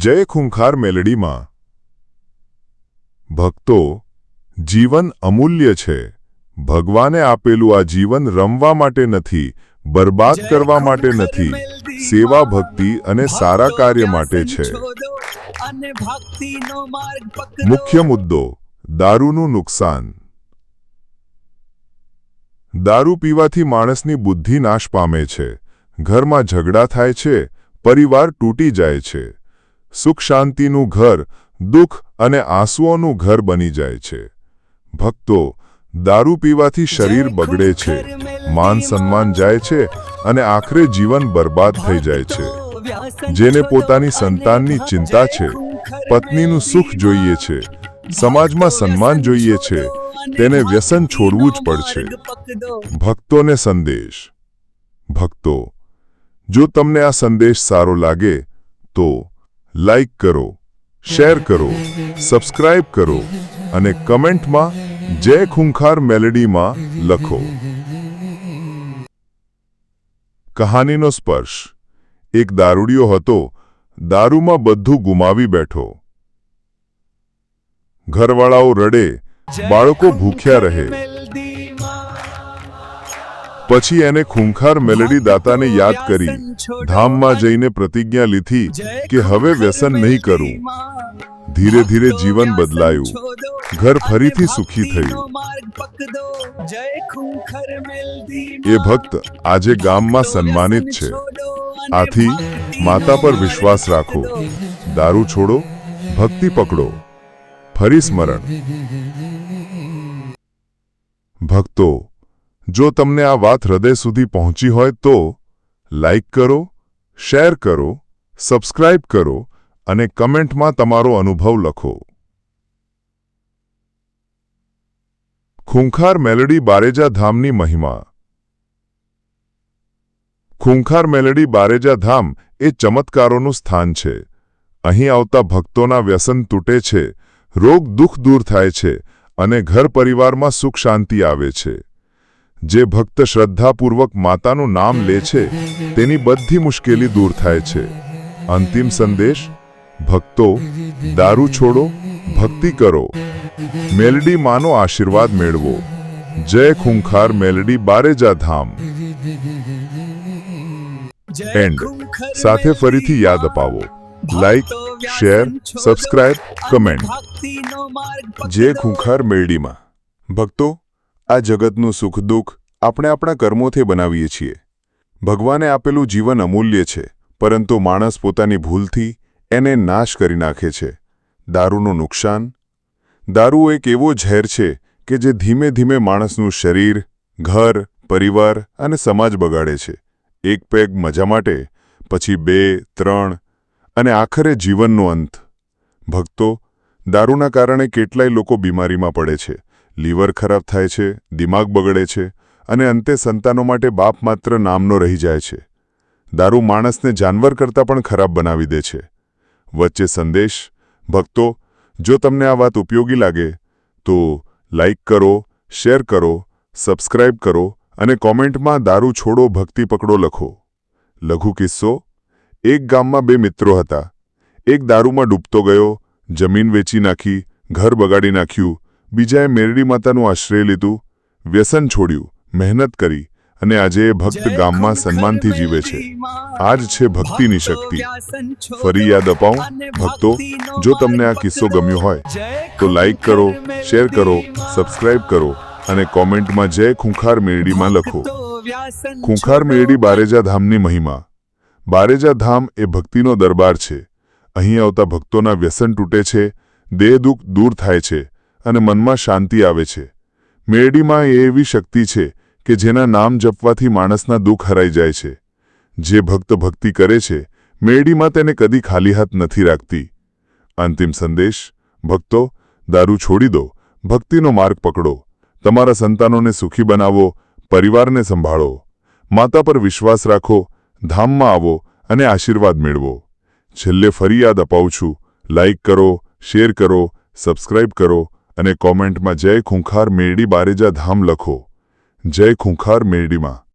જય ખૂંખાર મેલડીમાં ભક્તો જીવન અમૂલ્ય છે. ભગવાને આપેલું આ જીવન રમવા માટે નથી બરબાદ કરવા માટે નથી. સેવા ભક્તિ અને સારા કાર્ય માટે છે. મુખ્ય મુદ્દો દારૂનું નુકસાન. દારૂ પીવાથી માણસની બુદ્ધિ નાશ પામે છે. ઘરમાં ઝઘડા થાય છે પરિવાર તૂટી જાય છે. સુખ શાંતિનું ઘર દુઃખ અને આંસુઓનું ઘર બની જાય છે. ભક્તો દારૂ પીવાથી શરીર બગડે છે માન સન્માન જાય છે અને આખરે જીવન બરબાદ થઈ જાય છે. જેને પોતાની સંતાનની ચિંતા છે પત્નીનું સુખ જોઈએ છે સમાજમાં સન્માન જોઈએ છે તેને વ્યસન છોડવું જ પડશે. ભક્તોને સંદેશ. ભક્તો જો તમને આ સંદેશ સારો લાગે તો લાઈક કરો, શેર કરો, સબસ્ક્રાઇબ કરો અને કમેન્ટમાં જય ખૂંખાર મેલેડીમાં લખો. કહાનીનો સ્પર્શ. એક દારૂડિયો હતો, દારૂમાં બધું ગુમાવી બેઠો. ઘરવાળાઓ રડે, બાળકો ભૂખ્યા રહે. પછી એને ખૂંખાર મેલેડી દાતાને યાદ કરી ધામમાં જઈને પ્રતિજ્ઞા લીધી કે હવે વ્યસન નહીં કરું. ધીરે ધીરે જીવન બદલાયું. ઘર ફરીથી સુખી થયું. એ ભક્ત આજે ગામમાં સન્માનિત છે. આથી માતા પર વિશ્વાસ રાખો. દારૂ છોડો ભક્તિ પકડો. ફરી સ્મરણ. ભક્તો જો તમને આ વાત હૃદય સુધી પહોંચી હોય તો લાઇક કરો, શેર કરો, સબસ્ક્રાઇબ કરો અને કમેન્ટમાં તમારો અનુભવ લખો. ખૂંખાર મેલડી બારેજા ધામની મહિમા. ખૂંખાર મેલડી બારેજા ધામ એ ચમત્કારોનું સ્થાન છે. અહીં આવતા ભક્તોના વ્યસન તૂટે છે, રોગ દુઃખ દૂર થાય છે અને ઘર પરિવારમાં સુખ શાંતિ આવે છે. જે ભક્ત શ્રદ્ધાપૂર્વક માતાનું નામ લે છે તેની બધી મુશ્કેલી દૂર થાય છે. અંતિમ સંદેશ ભક્તો દારૂ છોડો ભક્તિ કરો. મેલડી માનો આશીર્વાદ મેળવો. જય ખૂંખાર મેલડી બારેજા ધામ. એન્ડ સાથે ફરીથી યાદ અપાવો. લાઈક શેર સબસ્ક્રાઇબ કમેન્ટ જે ખૂંખાર મેલડીમાં. ભક્તો આ જગતનું સુખ દુઃખ આપણે આપણા કર્મોથી બનાવીએ છીએ. ભગવાને આપેલું જીવન અમૂલ્ય છે, પરંતુ માણસ પોતાની ભૂલથી એને નાશ કરી નાખે છે. દારૂનું નુકસાન? દારૂ એક એવો ઝેર છે કે જે ધીમે ધીમે માણસનું શરીર, ઘર, પરિવાર અને સમાજ બગાડે છે. એક પેગ મજા માટે, પછી બે, ત્રણ અને આખરે જીવનનો અંત. ભક્તો, દારૂના કારણે કેટલાય લોકો બીમારીમાં પડે છે. લીવર ખરાબ થાય છે, દિમાગ બગડે છે અને અંતે સંતાનો માટે બાપ માત્ર નામનો રહી જાય છે. દારૂ માણસને જાનવર કરતાં પણ ખરાબ બનાવી દે છે. વચ્ચે સંદેશ, ભક્તો, જો તમને આ વાત ઉપયોગી લાગે, તો લાઇક કરો, શેર કરો, સબસ્ક્રાઇબ કરો અને કોમેન્ટમાં દારૂ છોડો, ભક્તિ પકડો લખો. લઘુ કિસ્સો, એક ગામમાં બે મિત્રો હતા. એક દારૂમાં ડૂબતો ગયો, જમીન વેચી નાખી, ઘર બગાડી નાખ્યું બીજાએ મેરડી માતાનું આશ્રય લીધું વ્યસન છોડ્યું મહેનત કરી અને આજે એ ભક્ત ગામમાં સન્માનથી જીવે છે. આ જ છે ભક્તિની શક્તિ. ફરી યાદ અપાવું ભક્તો જો તમને આ કિસ્સો ગમ્યો હોય તો લાઈક કરો શેર કરો સબસ્ક્રાઇબ કરો અને કોમેન્ટમાં જય ખૂંખાર મેરડીમાં લખો. ખૂંખાર મેરડી બારેજા ધામની મહિમા. બારેજા ધામ એ ભક્તિનો દરબાર છે. અહીં આવતા ભક્તોના વ્યસન તૂટે છે દેહ દુઃખ દૂર થાય છે. અને મનમાં શાંતિ આવે છે. મેરડીમાં એ એવી શક્તિ છે કે જેના નામ જપવાથી માણસના દુઃખ હરાઈ જાય છે. જે ભક્ત ભક્તિ કરે છે, મેરડીમાં તેને કદી ખાલી હાથ નથી રાખતી. અંતિમ સંદેશ, ભક્તો, દારૂ છોડી દો, ભક્તિનો માર્ગ પકડો, તમારા સંતાનોને સુખી બનાવો, પરિવારને સંભાળો, માતા પર વિશ્વાસ રાખો, ધામમાં આવો અને આશીર્વાદ મેળવો. છેલ્લે ફરી યાદ અપાવું છું. લાઇક કરો, શેર કરો, સબસ્ક્રાઇબ કરો અને કોમેન્ટમાં જય ખૂંખાર મેરડી બારેજા ધામ લખો. જય ખૂંખાર મેરડીમાં.